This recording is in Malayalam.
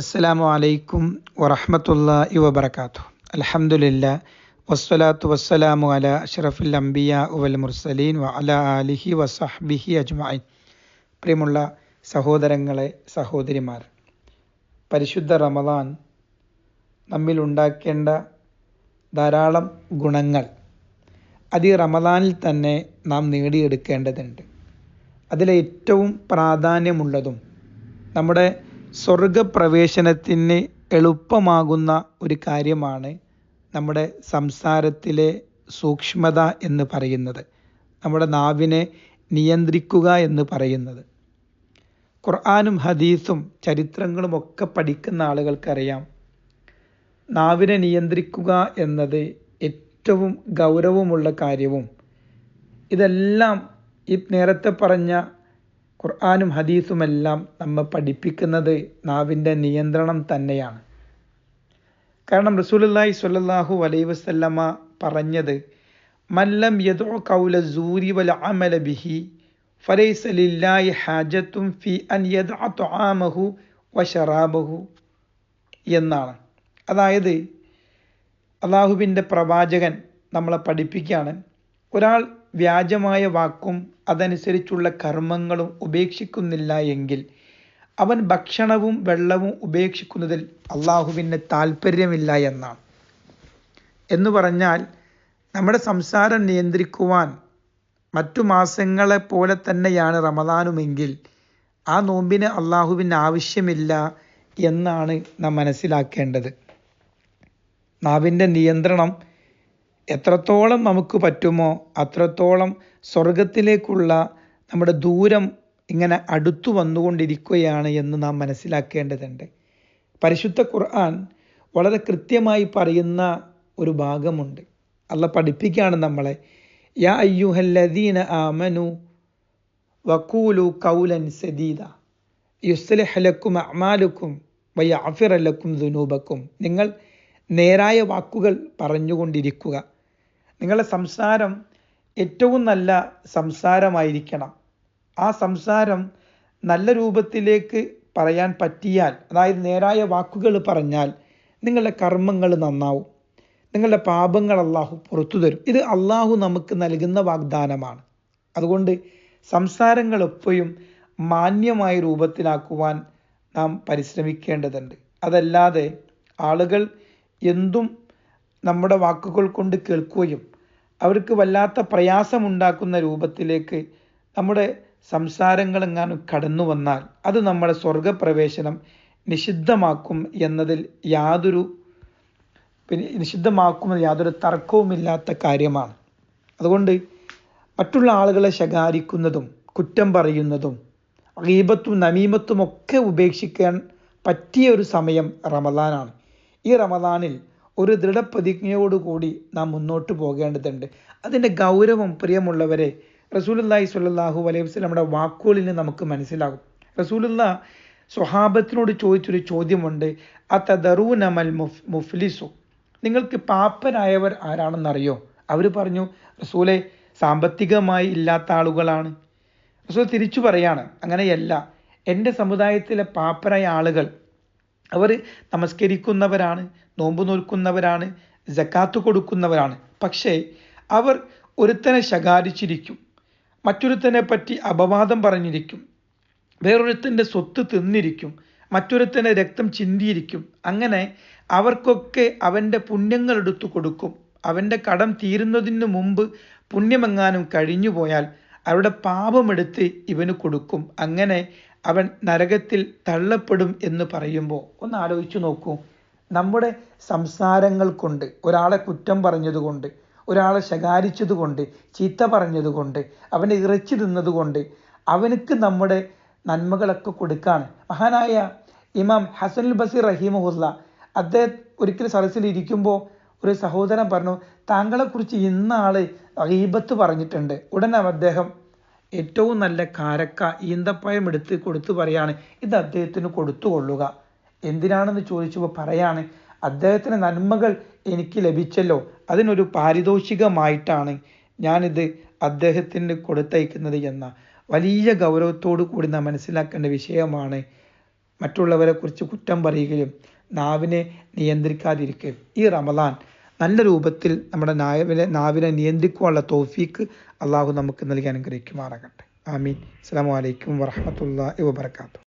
അസ്സലാമു അലൈക്കും വറഹ്മത്തുള്ളാഹി വബർക്കാത്തു അലഹമുല്ല വസ്സലാത്തു വസ്സലാമു അല അഷ്റഫിൽ അംബിയ ഉവൽ മുർസലീൻ വ അല ആലിഹി വസഹ്ബിഹി അജ്മായി പ്രിയമുള്ള സഹോദരങ്ങളെ സഹോദരിമാർ പരിശുദ്ധ റമദാൻ നമ്മിൽ ഉണ്ടാക്കേണ്ട ധാരാളം ഗുണങ്ങൾ. അത് ഈ റമദാനിൽ തന്നെ നാം നേടിയെടുക്കേണ്ടതുണ്ട്. അതിലെ ഏറ്റവും പ്രാധാന്യമുള്ളതും നമ്മുടെ സ്വർഗപ്രവേശനത്തിന് എളുപ്പമാകുന്ന ഒരു കാര്യമാണ് നമ്മുടെ സംസാരത്തിലെ സൂക്ഷ്മത എന്ന് പറയുന്നത്. നമ്മുടെ നാവിനെ നിയന്ത്രിക്കുക എന്ന് പറയുന്നത്. ഖുർആാനും ഹദീസും ചരിത്രങ്ങളും ഒക്കെ പഠിക്കുന്ന ആളുകൾക്കറിയാം. നാവിനെ നിയന്ത്രിക്കുക എന്നത് ഏറ്റവും ഗൗരവമുള്ള കാര്യവും. ഇതെല്ലാം ഈ നേരത്തെ പറഞ്ഞ ഖുർആാനും ഹദീസുമെല്ലാം നമ്മെ പഠിപ്പിക്കുന്നത് നാവിന്റെ നിയന്ത്രണം തന്നെയാണ്. കാരണം റസൂലുള്ളാഹി സ്വല്ലാഹു അലൈ വസല്ലമ പറഞ്ഞത് മല്ലം യദോ കൗല സൂരി വല അമല ബിഹി ഫലൈസലില്ലായി ഹാജത്തും ഫി അൻ യദഅ ആമഹു വ ശറാബഹു എന്നാണ്. അതായത് അള്ളാഹുവിന്റെ പ്രവാചകൻ നമ്മളെ പഠിപ്പിക്കുകയാണ്. ഒരാൾ വ്യാജമായ വാക്കും അതനുസരിച്ചുള്ള കർമ്മങ്ങളും ഉപേക്ഷിക്കുന്നില്ല എങ്കിൽ അവൻ ഭക്ഷണവും വെള്ളവും ഉപേക്ഷിക്കുന്നതിൽ അള്ളാഹുവിന് താല്പര്യമില്ല എന്നാണ്. എന്ന് പറഞ്ഞാൽ നമ്മുടെ സംസാരം നിയന്ത്രിക്കുവാൻ മറ്റു മാസങ്ങളെ പോലെ തന്നെയാണ് റമദാനുമെങ്കിൽ ആ നോമ്പിന് അള്ളാഹുവിന് ആവശ്യമില്ല എന്നാണ് നാം മനസ്സിലാക്കേണ്ടത്. നാവിന്റെ നിയന്ത്രണം എത്രത്തോളം നമുക്ക് പറ്റുമോ അത്രത്തോളം സ്വർഗത്തിലേക്കുള്ള നമ്മുടെ ദൂരം ഇങ്ങനെ അടുത്തു വന്നുകൊണ്ടിരിക്കുകയാണ് എന്ന് നാം മനസ്സിലാക്കേണ്ടതുണ്ട്. പരിശുദ്ധ ഖുർആൻ വളരെ കൃത്യമായി പറയുന്ന ഒരു ഭാഗമുണ്ട്. അല്ല പഠിപ്പിക്കുകയാണ് നമ്മളെ യാ അയ്യുഹല്ലദീന ആമനു വക്കൂലു കൗലൻ സദീദ യുസ്ലഹലക്കും അമാലുക്കും വയ്യ ലക്കും ദുനൂബക്കും. നിങ്ങൾ നേരായ വാക്കുകൾ പറഞ്ഞുകൊണ്ടിരിക്കുക. നിങ്ങളുടെ സംസാരം ഏറ്റവും നല്ല സംസാരമായിരിക്കണം. ആ സംസാരം നല്ല രൂപത്തിലേക്ക് പറയാൻ പറ്റിയാൽ അതായത് നേരായ വാക്കുകൾ പറഞ്ഞാൽ നിങ്ങളുടെ കർമ്മങ്ങൾ നന്നാവും. നിങ്ങളുടെ പാപങ്ങൾ അള്ളാഹു പുറത്തു തരും. ഇത് അള്ളാഹു നമുക്ക് നൽകുന്ന വാഗ്ദാനമാണ്. അതുകൊണ്ട് സംസാരങ്ങൾ എപ്പോഴും മാന്യമായ രൂപത്തിലാക്കുവാൻ നാം പരിശ്രമിക്കേണ്ടതുണ്ട്. അതല്ലാതെ ആളുകൾ എന്തും നമ്മുടെ വാക്കുകൾ കൊണ്ട് കേൾക്കുകയും അവർക്ക് വല്ലാത്ത പ്രയാസമുണ്ടാക്കുന്ന രൂപത്തിലേക്ക് നമ്മുടെ സംസാരങ്ങൾ എങ്ങാനും കടന്നു വന്നാൽ അത് നമ്മുടെ സ്വർഗപ്രവേശനം നിഷിദ്ധമാക്കും എന്നതിൽ യാതൊരു പിന്നെ നിഷിദ്ധമാക്കുമെന്ന് യാതൊരു തർക്കവുമില്ലാത്ത കാര്യമാണ്. അതുകൊണ്ട് മറ്റുള്ള ആളുകളെ ശകാരിക്കുന്നതും കുറ്റം പറയുന്നതും ഗീബത്തും നമീമത്തും ഒക്കെ ഉപേക്ഷിക്കാൻ പറ്റിയ ഒരു സമയം റമദാനാണ്. ഈ റമദാനിൽ ഒരു ദൃഢപ്രതിജ്ഞയോടുകൂടി നാം മുന്നോട്ട് പോകേണ്ടതുണ്ട്. അതിന്റെ ഗൗരവം പ്രിയമുള്ളവരെ റസൂലുല്ലാഹി സ്വല്ലല്ലാഹു അലൈഹി വസ്ലം നമ്മുടെ വാക്കുകളിൽ നിന്ന് നമുക്ക് മനസ്സിലാകും. റസൂലുള്ള സ്വഹാബത്തിനോട് ചോദിച്ചൊരു ചോദ്യമുണ്ട് അതദറൂനമൽ മുഫ് മുഫ്ലിസു? നിങ്ങൾക്ക് പാപ്പരായവർ ആരാണെന്നറിയോ? അവർ പറഞ്ഞു റസൂലെ സാമ്പത്തികമായി ഇല്ലാത്ത ആളുകളാണ്. റസൂൽ തിരിച്ചു പറയാണ് അങ്ങനെയല്ല. എന്റെ സമുദായത്തിലെ പാപ്പരായ ആളുകൾ അവർ നമസ്കരിക്കുന്നവരാണ് നോമ്പ് നോൽക്കുന്നവരാണ് ജക്കാത്ത് കൊടുക്കുന്നവരാണ്. പക്ഷേ അവർ ഒരുത്തനെ ശകാരിച്ചിരിക്കും മറ്റൊരുത്തനെ പറ്റി അപവാദം പറഞ്ഞിരിക്കും വേറൊരുത്തന്റെ സ്വത്ത് തിന്നിരിക്കും മറ്റൊരുത്തനെ രക്തം ചിന്തിയിരിക്കും. അങ്ങനെ അവർക്കൊക്കെ അവന്റെ പുണ്യങ്ങൾ എടുത്തു കൊടുക്കും. അവന്റെ കടം തീരുന്നതിന് മുമ്പ് പുണ്യമെങ്ങാനും കഴിഞ്ഞു പോയാൽ അവരുടെ പാപമെടുത്ത് ഇവന് കൊടുക്കും. അങ്ങനെ അവൻ നരകത്തിൽ തള്ളപ്പെടും എന്ന് പറയുമ്പോൾ ഒന്ന് ആലോചിച്ചു നോക്കൂ. നമ്മുടെ സംസാരങ്ങൾ കൊണ്ട് ഒരാളെ കുറ്റം പറഞ്ഞതുകൊണ്ട് ഒരാളെ ശകാരിച്ചതുകൊണ്ട് ചീത്ത പറഞ്ഞതുകൊണ്ട് അവനെ ഇറച്ചി തിന്നതുകൊണ്ട് അവനക്ക് നമ്മുടെ നന്മകളൊക്കെ കൊടുക്കാണ്. മഹാനായ ഇമാം ഹസനുൽ ബസീർ റഹീമുല്ല അദ്ദേഹം ഒരിക്കൽ സദസ്സിൽ ഇരിക്കുമ്പോൾ ഒരു സഹോദരൻ പറഞ്ഞു താങ്കളെക്കുറിച്ച് ഇന്നാൾ ആൾ ഗീബത്ത് പറഞ്ഞിട്ടുണ്ട്. ഉടനെ അദ്ദേഹം ഏറ്റവും നല്ല കാരക്ക ഈന്തപ്പഴം എടുത്ത് കൊടുത്തു പറയാണ്. ഇത് അദ്ദേഹത്തിന് കൊടുത്തുകൊള്ളുക എന്തിനാണെന്ന് ചോദിച്ചപ്പോൾ പറയാണ് അദ്ദേഹത്തിന് നന്മകൾ എനിക്ക് ലഭിച്ചല്ലോ. അതിനൊരു പാരിതോഷികമായിട്ടാണ് ഞാനിത് അദ്ദേഹത്തിന് കൊടുത്തയക്കുന്നത് എന്ന വലിയ ഗൗരവത്തോടു കൂടി നാം മനസ്സിലാക്കേണ്ട വിഷയമാണ്. മറ്റുള്ളവരെ കുറിച്ച് കുറ്റം പറയുകയും നാവിനെ നിയന്ത്രിക്കാതിരിക്കുകയും ഈ റമദാൻ നല്ല രൂപത്തിൽ നമ്മുടെ നാവിനെ നാവിനെ നിയന്ത്രിക്കുവാനുള്ള തോഫീക്ക് അള്ളാഹു നമുക്ക് നൽകി അനുഗ്രഹിക്കുമാറാകട്ടെ. ആമീൻ. അസ്സാം വലൈക്കും വറഹമത്തല്ലാ വാത്തു